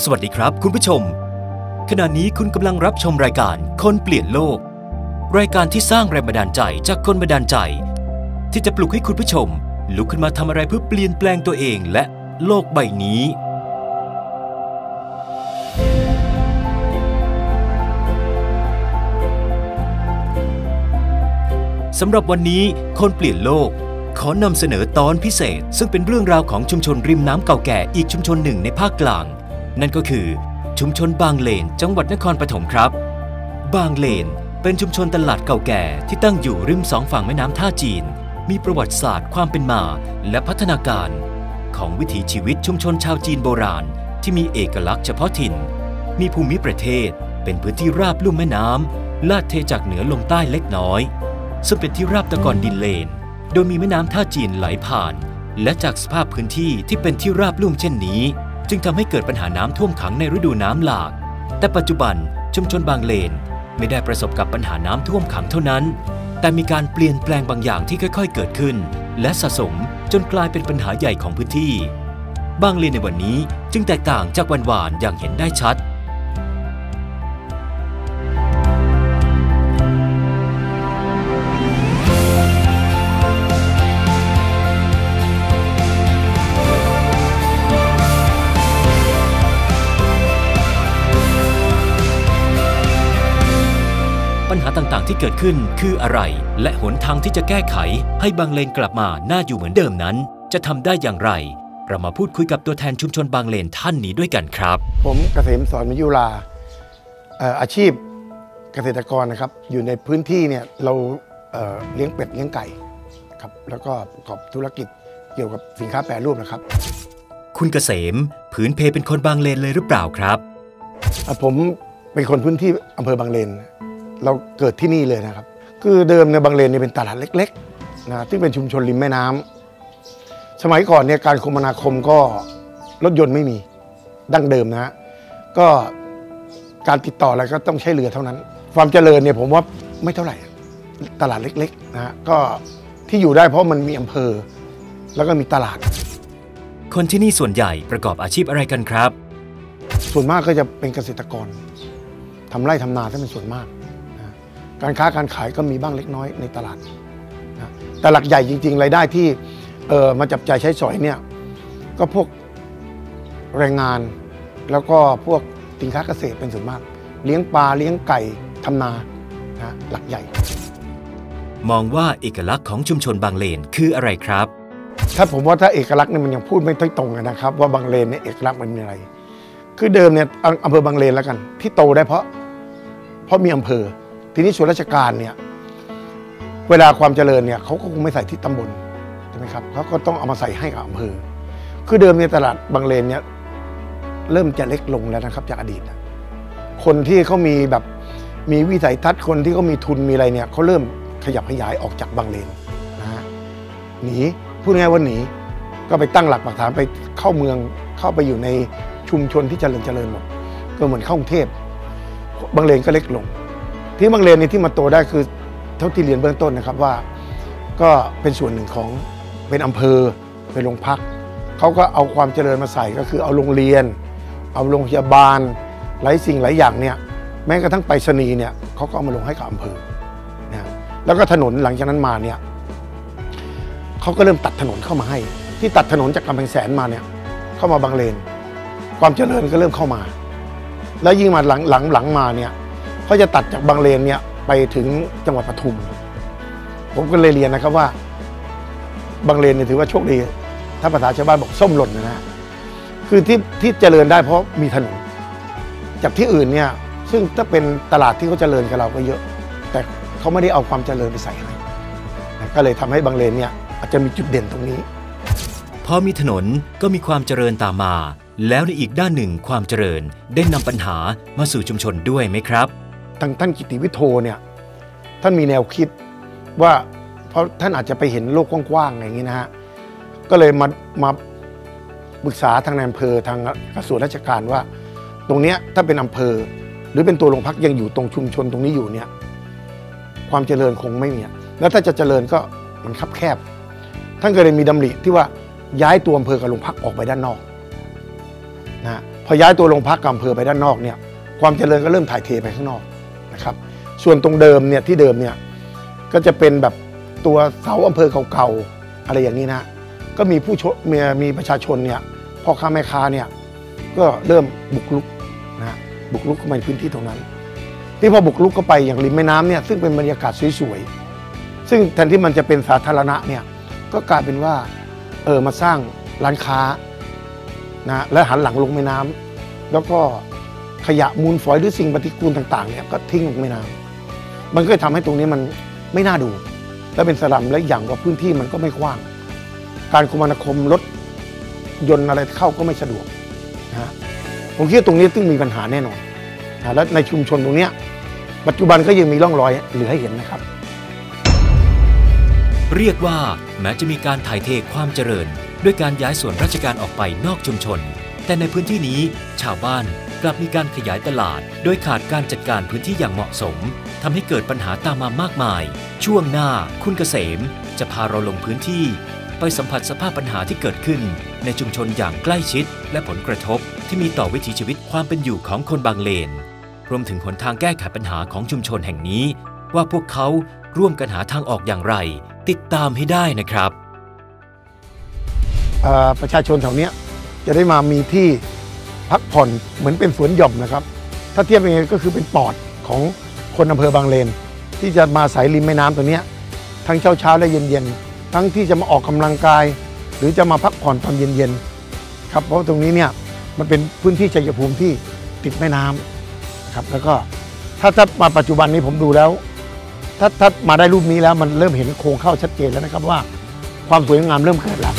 สวัสดีครับคุณผู้ชม ขณะนี้คุณกำลังรับชมรายการคนเปลี่ยนโลก รายการที่สร้างแรงบันดาลใจจากคนบันดาลใจ ที่จะปลุกให้คุณผู้ชม ลุกขึ้นมาทำอะไรเพื่อเปลี่ยนแปลงตัวเองและโลกใบนี้ สำหรับวันนี้คนเปลี่ยนโลกขอนำเสนอตอนพิเศษ ซึ่งเป็นเรื่องราวของชุมชนริมน้ำเก่าแก่อีกชุมชนหนึ่งในภาคกลาง นั่นก็คือชุมชนบางเลนจังหวัดนครปฐมครับ บางเลนเป็นชุมชนตลาดเก่าแก่ที่ตั้งอยู่ริมสองฝั่งแม่น้ำท่าจีน มีประวัติศาสตร์ความเป็นมาและพัฒนาการ ของวิถีชีวิตชุมชนชาวจีนโบราณ ที่มีเอกลักษณ์เฉพาะถิ่น มีภูมิประเทศ เป็นพื้นที่ราบลุ่มแม่น้ำลาดเทจากเหนือลงใต้เล็กน้อย ซึ่งเป็นที่ราบตะกอนดินเลน โดยมีแม่น้ำท่าจีนไหลผ่าน และจากสภาพพื้นที่ที่เป็นที่ราบลุ่มเช่นนี้ จึงทำให้เกิดปัญหาน้ำท่วมขังในฤดูน้ำหลาก แต่ปัจจุบันชุมชนบางเลนไม่ได้ประสบกับปัญหาน้ำท่วมขังเท่านั้น แต่มีการเปลี่ยนแปลงบางอย่างที่ค่อย ๆ เกิดขึ้น และสะสมจนกลายเป็นปัญหาใหญ่ของพื้นที่ บางเลนในวันนี้จึงแตกต่างจากวันวานอย่างเห็นได้ชัด ที่เกิดขึ้นคืออะไร และหนทางที่จะแก้ไข ให้บางเลนกลับมาน่าอยู่เหมือนเดิมนั้น จะทำได้อย่างไร เรามาพูดคุยกับตัวแทนชุมชนบางเลนท่านนี้ด้วยกันครับ ผมเกษมสอนมยุราเอ่ออาชีพเกษตรกรนะครับ อยู่ในพื้นที่เนี่ยเราเอ่อเลี้ยงเป็ดเลี้ยงไก่ครับแล้วก็ประกอบธุรกิจเกี่ยวกับสินค้าแปรรูปนะครับ คุณเกษมผืนเพเป็นคนบางเลนเลยหรือเปล่าครับเอ่อผมเป็นคนพื้นที่อำเภอบางเลน เราเกิดที่นี่เลยนะครับ คือเดิมในยบางเลนเนี่ยเป็นตลาดเล็กๆนะซึ่งเป็นชุมชนริมแม่น้ำสมัยก่อนเนี่ยการคมนาคมก็รถยนต์ไม่มีดั้งเดิมนะฮะก็การติดต่ออะไรก็ต้องใช้เรือเท่านั้น ความเจริญเนี่ยผมว่าไม่เท่าไหร่ ตลาดเล็กๆนะฮะก็ที่อยู่ได้เพราะมันมีอำเภอ แล้วก็มีตลาด คนที่นี่ส่วนใหญ่ประกอบอาชีพอะไรกันครับ ส่วนมากก็จะเป็นเกษตรกรทำไร่ทำนาถ้าเป็นส่วนมากนะ การค้าการขายก็มีบ้างเล็กน้อยในตลาดนะแต่หลักใหญ่จริง ๆ รายได้ที่เออมาจับจ่ายใช้สอยเนี่ยก็พวกแรงงาน แล้วก็พวกสินค้าเกษตรเป็นส่วนมาก เลี้ยงปลาเลี้ยงไก่ทำนานะหลักใหญ่ มองว่าเอกลักษณ์ของชุมชนบางเลนคืออะไรครับ ถ้าผมว่าถ้าเอกลักษณ์เนี่ยมันยังพูดไม่ค่อยตรงกันนะครับ ว่าบางเลนเนี่ยเอกลักษณ์มันมีอะไร คือเดิมเนี่ยอำอำเภอบางเลนแล้วกัน ที่โตได้เพราะเพราะมีอำเภอ ทีนี้ส่วนราชการเนี่ยเวลาความเจริญเนี่ยเขาก็คงไม่ใส่ที่ตำบลใช่ไหมครับเขาก็ต้องเอามาใส่ให้กับอำเภอ คือเดิมในตลาดบางเลนเนี่ยเริ่มจะเล็กลงแล้วนะครับจากอดีต คนที่เขามีแบบมีวิสัยทัศน์คนที่เขามีทุนมีอะไรเนี่ยเขาเริ่มขยับขยายออกจากบางเลนนะฮะหนีพูดง่ายว่าหนีก็ไปตั้งหลักปักฐานไปเข้าเมืองเข้าไปอยู่ในชุมชนที่เจริญเจริญหมดก็เหมือนเข้ากรุงเทพบางเลนก็เล็กลง ที่บางเลนนี่ที่มาโตได้คือเท่าที่เรียนเบื้องต้นนะครับว่า ก็เป็นส่วนหนึ่งของเป็นอำเภอเป็นโรงพักเขาก็เอาความเจริญมาใส่ก็คือเอาโรงเรียน เอาโรงพยาบาลหลายสิ่งหลายอย่างเนี่ยแม้กระทั่งไปรษณีย์เนี่ยเขาก็เอามาลงให้กับอำเภอนะแล้วก็ถนนหลังจากนั้นมาเนี่ยเขาก็เริ่มตัดถนนเข้ามาให้ ที่ตัดถนนจากกำแพงแสนมาเนี่ยเข้ามาบางเลน ความเจริญก็เริ่มเข้ามา แล้วยิ่งมาหลังหลังหลังมาเนี่ย เขาจะตัดจากบางเลนเนี่ยไปถึงจังหวัดปทุม ผมก็เลยเรียนนะครับว่า บางเลนเนี่ยถือว่าโชคดี ถ้าภาษาชาวบ้านบอกส้มหล่นนะฮะคือที่ที่เจริญได้เพราะมีถนน จากที่อื่นเนี่ยซึ่งถ้าเป็นตลาดที่เขาเจริญกับเราก็เยอะ แต่เขาไม่ได้เอาความเจริญไปใส่ให้ก็เลยทำให้บางเลนเนี่ยอาจจะมีจุดเด่นตรงนี้พอมีถนนก็มีความเจริญตามมา แล้วในอีกด้านหนึ่งความเจริญได้นำปัญหามาสู่ชุมชนด้วยไหมครับ ทางท่านกิติวิโทเนี่ยท่านมีแนวคิดว่าเพราะท่านอาจจะไปเห็นโลกกว้างๆอย่างนี้นะฮะก็เลยมามาปรึกษาทางในอำเภอทางกระทรวงราชการว่า ตรงเนี้ยถ้าเป็นอำเภอ หรือเป็นตัวโรงพักยังอยู่ตรงชุมชนตรงนี้อยู่เนี่ยความเจริญคงไม่มีแล้วถ้าจะเจริญก็มันคับแคบ ท่านก็เลยมีดำริที่ว่าย้ายตัวอำเภอกับโรงพักออกไปด้านนอกนะฮะพอย้ายตัวโรงพักกับอำเภอไปด้านนอกเนี่ยความเจริญก็เริ่มถ่ายเทไปข้างนอก นะครับ ส่วนตรงเดิมเนี่ยที่เดิมเนี่ยก็จะเป็นแบบตัวเสาอำเภอเก่าๆอะไรอย่างนี้นะ ก็มีผู้ชมมีมีประชาชนเนี่ยพ่อค้าแม่ค้าเนี่ยก็เริ่มบุกรุกนะฮะบุกรุกเข้ามาในพื้นที่ตรงนั้น ที่พอบุกรุกเข้าไปอย่างริมแม่น้ำเนี่ยซึ่งเป็นบรรยากาศสวยๆซึ่งแทนที่มันจะเป็นสาธารณะเนี่ยก็กลายเป็นว่าเออมาสร้างร้านค้านะและหันหลังลงแม่น้ำแล้วก็ ขยะมูลฝอยหรือสิ่งปฏิกูลต่างๆเนี่ยก็ทิ้งลงแม่น้ำมันก็เลยทำให้ตรงนี้มันไม่น่าดู และเป็นสลัมและอย่างว่าพื้นที่มันก็ไม่กว้าง การคมนาคมรถยนต์อะไรเข้าก็ไม่สะดวกนะผมคิดว่าตรงนี้ต้องมีปัญหาแน่นอนนะและในชุมชนตรงนี้ปัจจุบันก็ยังมีร่องรอยเหลือให้เห็นนะครับ เรียกว่าแม้จะมีการถ่ายเทความเจริญ ด้วยการย้ายส่วนราชการออกไปนอกชุมชน แต่ในพื้นที่นี้ชาวบ้าน กลับมีการขยายตลาด โดยขาดการจัดการพื้นที่อย่างเหมาะสมทำให้เกิดปัญหาตามมามากมาย ช่วงหน้าคุณเกษม จะพาเราลงพื้นที่ ไปสัมผัสสภาพปัญหาที่เกิดขึ้น ในชุมชนอย่างใกล้ชิด และผลกระทบ ที่มีต่อวิถีชีวิตความเป็นอยู่ของคนบางเลน รวมถึงหนทางแก้ไขปัญหาของชุมชนแห่งนี้ ว่าพวกเขาร่วมกันหาทางออกอย่างไร ติดตามให้ได้นะครับ ประชาชนแถวเนี้ยจะได้มามีที่ พักผ่อนเหมือนเป็นสวนหย่อมนะครับ ถ้าเทียบยังไงก็คือเป็นปอดของคนอำเภอบางเลน ที่จะมาสายริมแม่น้ำตรงเนี้ยทั้งเช้าเช้าๆและเย็นเย็นๆทั้งที่จะมาออกกำลังกาย หรือจะมาพักผ่อนตอนเย็นเย็นๆครับเพราะตรงนี้เนี่ยมันเป็นพื้นที่ชัยภูมิที่ติดแม่น้ำครับแล้วก็ถ้าถ้ามาปัจจุบันนี้ผมดูแล้ว ถ้าถ้ามาได้รูปนี้แล้วมันเริ่มเห็นโครงเข้าชัดเจนแล้วนะครับว่า ความสวยงามเริ่มเกิดแล้ว